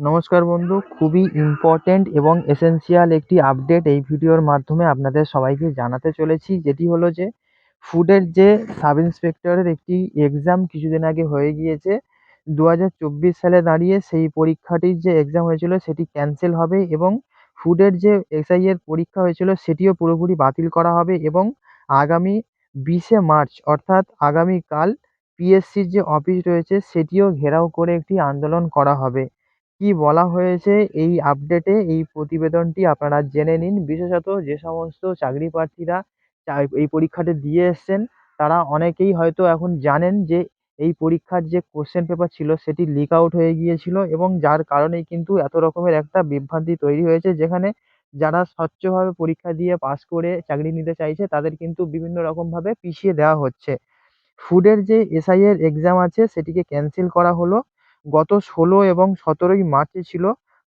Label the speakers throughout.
Speaker 1: নমস্কার বন্ধু, খুবই ইম্পর্ট্যান্ট এবং এসেনশিয়াল একটি আপডেট এই ভিডিওর মাধ্যমে আপনাদের সবাইকে জানাতে চলেছি। যেটি হলো যে ফুডের যে সাব ইন্সপেক্টরের একটি এক্সাম কিছুদিন আগে হয়ে গিয়েছে দু হাজার চব্বিশ সালে দাঁড়িয়ে সেই পরীক্ষাটির যে এক্সাম হয়েছিল সেটি ক্যান্সেল হবে এবং ফুডের যে এসআই এর পরীক্ষা হয়েছিল সেটিও পুরোপুরি বাতিল করা হবে এবং আগামী বিশে মার্চ, অর্থাৎ আগামীকাল পিএসসির যে অফিস রয়েছে সেটিও ঘেরাও করে একটি আন্দোলন করা হবে। কি বলা হয়েছে এই আপডেটে এই প্রতিবেদনটি আপনারা জেনে নিন। বিশেষত যে সমস্ত চাকরি প্রার্থীরা এই পরীক্ষাটি দিয়ে এসছেন, তারা অনেকেই হয়তো এখন জানেন যে এই পরীক্ষার যে কোশ্চেন পেপার ছিল, সেটি লিক আউট হয়ে গিয়েছিল এবং যার কারণেই কিন্তু এত রকমের একটা বিভ্রান্তি তৈরি হয়েছে, যেখানে যারা স্বচ্ছভাবে পরীক্ষা দিয়ে পাস করে চাকরি নিতে চাইছে, তাদের কিন্তু বিভিন্ন রকমভাবে পিছিয়ে দেওয়া হচ্ছে। ফুডের যে এসআই এর এক্সাম আছে, সেটিকে ক্যান্সেল করা হলো। গত ষোলো এবং সতেরোই মার্চে ছিল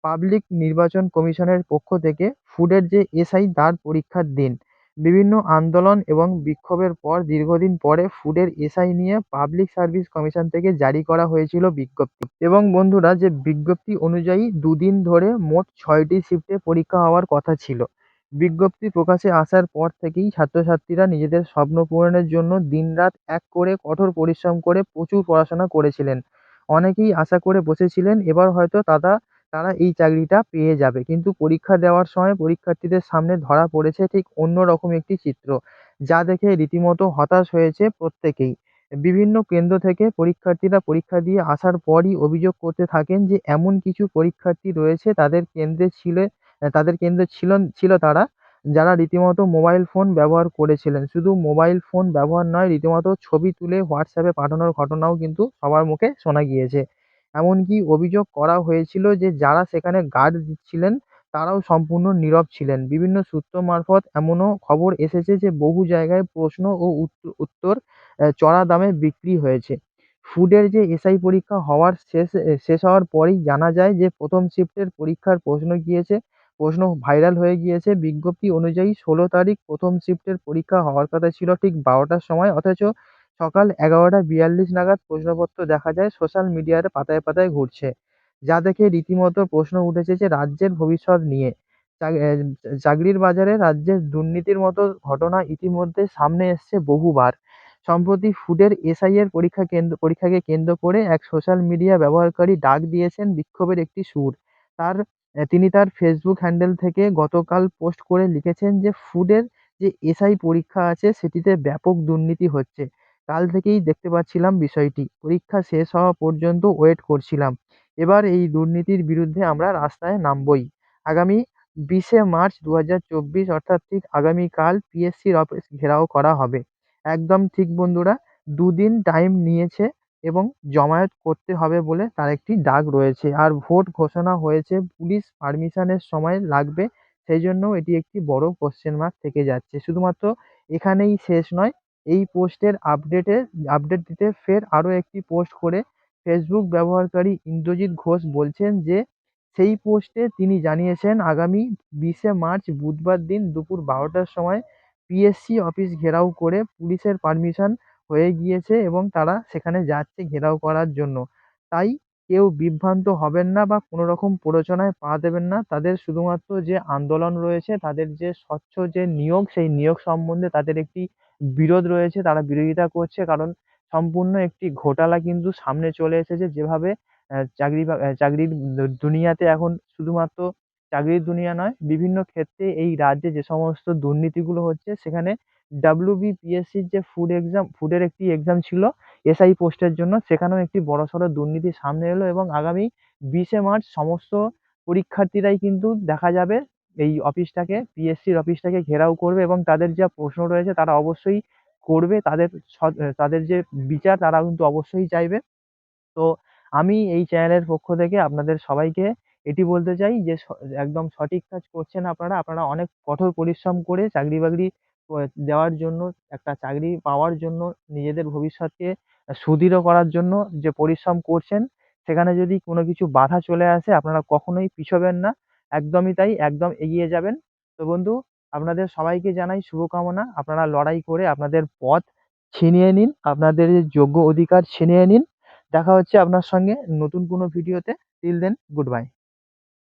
Speaker 1: পাবলিক নির্বাচন কমিশনের পক্ষ থেকে ফুডের যে এসআই তার পরীক্ষার দিন। বিভিন্ন আন্দোলন এবং বিক্ষোভের পর দীর্ঘদিন পরে ফুডের এসআই নিয়ে পাবলিক সার্ভিস কমিশন থেকে জারি করা হয়েছিল বিজ্ঞপ্তি। এবং বন্ধুরা, যে বিজ্ঞপ্তি অনুযায়ী দুদিন ধরে মোট ছয়টি শিফটে পরীক্ষা হওয়ার কথা ছিল। বিজ্ঞপ্তি প্রকাশে আসার পর থেকেই ছাত্রছাত্রীরা নিজেদের স্বপ্ন পূরণের জন্য দিনরাত এক করে কঠোর পরিশ্রম করে প্রচুর পড়াশোনা করেছিলেন। অনেকেই আশা করে বসেছিলেন, এবার হয়তো তারা তারা এই চাকরিটা পেয়ে যাবে। কিন্তু পরীক্ষা দেওয়ার সময় পরীক্ষার্থীদের সামনে ধরা পড়েছে ঠিক অন্য রকম একটি চিত্র, যা দেখে রীতিমতো হতাশ হয়েছে প্রত্যেকেই। বিভিন্ন কেন্দ্র থেকে পরীক্ষার্থীরা পরীক্ষা দিয়ে আসার পরই অভিযোগ করতে থাকেন যে, এমন কিছু পরীক্ষার্থী রয়েছে, তাদের কেন্দ্রে ছিলে, তাদের কেন্দ্রে ছিল ছিল তারা। যারা রীতিমতো মোবাইল ফোন ব্যবহার করেছিলেন। শুধু মোবাইল ফোন ব্যবহার নয়, রীতিমতো ছবি তুলে হোয়াটসঅ্যাপে পাঠানোর ঘটনাও কিন্তু সবার মুখে শোনা গিয়েছে। এমনকি অভিযোগ করা হয়েছিল যে, যারা সেখানে গার্ড দিচ্ছিলেন তারাও সম্পূর্ণ নীরব ছিলেন। বিভিন্ন সূত্র মারফত এমনও খবর এসেছে যে, বহু জায়গায় প্রশ্ন ও উত্ত- উত্তর চড়া দামে বিক্রি হয়েছে। ফুডের যে এসআই পরীক্ষা হওয়ার শেষ শেষ হওয়ার পরেই জানা যায় যে, প্রথম শিফটের পরীক্ষার প্রশ্ন গিয়েছে প্রশ্ন ভাইরাল হয়ে গিয়েছে। বিজ্ঞপ্তি অনুযায়ী ষোলো তারিখ প্রথম শিফটের পরীক্ষা হওয়ার কথা ছিল ঠিক বারোটার সময়। অথচ সকাল এগারোটা বিয়াল্লিশ নাগাদ প্রশ্নপত্র দেখা যায়, সোশ্যাল মিডিয়ার পাতায় পাতায় ঘুরছে। যা দেখে রীতিমতো প্রশ্ন উঠেছে যে, রাজ্যের ভবিষ্যৎ নিয়ে। চাকরির বাজারে রাজ্যের দুর্নীতির মতো ঘটনা ইতিমধ্যে সামনে এসছে বহুবার। সম্প্রতি ফুডের এসআই এর পরীক্ষা কেন্দ্র, পরীক্ষাকে কেন্দ্র করে এক সোশ্যাল মিডিয়া ব্যবহারকারী ডাক দিয়েছেন বিক্ষোভের একটি সুর। তার তিনি তার ফেসবুক হ্যান্ডেল থেকে গতকাল পোস্ট করে লিখেছেন যে ফুডের যে এসআই পরীক্ষা আছে, সেটিতে ব্যাপক দুর্নীতি হচ্ছে। কাল থেকেই দেখতে পাচ্ছিলাম বিষয়টি। পরীক্ষা শেষ হওয়া পর্যন্ত ওয়েট করছিলাম। এবার এই দুর্নীতির বিরুদ্ধে আমরা রাস্তায় নামবই। আগামী বিশে মার্চ দু হাজার চব্বিশ, অর্থাৎ ঠিক আগামীকাল পিএসসির অফিস ঘেরাও করা হবে। একদম ঠিক বন্ধুরা, দুদিন টাইম নিয়েছে এবং জমায়েত করতে হবে বলে তার একটি ডাক রয়েছে। আর ভোট ঘোষণা হয়েছে, পুলিশ পারমিশনের সময় লাগবে, সেই জন্য এটি একটি বড় কোশ্চেন মার্ক থেকে যাচ্ছে। শুধুমাত্র এখানেই শেষ নয়, এই পোস্টের আপডেটে আপডেট দিতে ফের আরও একটি পোস্ট করে ফেসবুক ব্যবহারকারী ইন্দ্রজিৎ ঘোষ বলছেন যে, সেই পোস্টে তিনি জানিয়েছেন, আগামী বিশে মার্চ বুধবার দিন দুপুর বারোটার সময় পিএসসি অফিস ঘেরাও করে পুলিশের পারমিশন হয়ে গিয়েছে এবং তারা সেখানে যাচ্ছে ঘেরাও করার জন্য। তাই কেউ বিভ্রান্ত হবেন না বা কোনো রকম প্ররোচনায় পা দেবেন না। তাদের শুধুমাত্র যে আন্দোলন রয়েছে, তাদের যে স্বচ্ছ যে নিয়োগ, সেই নিয়োগ সম্বন্ধে তাদের একটি বিরোধ রয়েছে, তারা বিরোধিতা করছে। কারণ সম্পূর্ণ একটি ঘোটালা কিন্তু সামনে চলে এসেছে। যেভাবে চাকরি চাকরির দুনিয়াতে এখন শুধুমাত্র চাকরির দুনিয়া নয়, বিভিন্ন ক্ষেত্রে এই রাজ্যে যে সমস্ত দুর্নীতিগুলো হচ্ছে, সেখানে ডাব্লিউবিপিএসসির যে ফুড এক্সাম ফুডের একটি এক্সাম ছিল এসআই পোস্টের জন্য, সেখানেও একটি বড়সড় দুর্নীতি সামনে এলো এবং আগামী বিশে মার্চ সমস্ত পরীক্ষার্থীরাই কিন্তু দেখা যাবে এই অফিসটাকে পিএসসির অফিসটাকে ঘেরাও করবে এবং তাদের যা প্রশ্ন রয়েছে তারা অবশ্যই করবে, তাদের তাদের যে বিচার তারা কিন্তু অবশ্যই চাইবে তো আমি এই চ্যানেলের পক্ষ থেকে আপনাদের সবাইকে এটি বলতে চাই যে একদম সঠিক কাজ করছেন আপনারা। আপনারা অনেক কঠোর পরিশ্রম করে চাকরি-বাকরি প দেওয়ার জন্য, একটা চাকরি পাওয়ার জন্য, নিজেদের ভবিষ্যৎকে সুদৃঢ় করার জন্য যে পরিশ্রম করছেন, সেখানে যদি কোনো কিছু বাধা চলে আসে আপনারা কখনোই পিছবেন না। একদমই তাই, একদম এগিয়ে যাবেন। তো বন্ধু আপনাদের সবাইকে জানাই শুভকামনা। আপনারা লড়াই করে আপনাদের পথ ছিনিয়ে নিন, আপনাদের যোগ্য অধিকার ছিনিয়ে নিন। দেখা হচ্ছে আপনার সঙ্গে নতুন কোনো ভিডিওতে। Till then good bye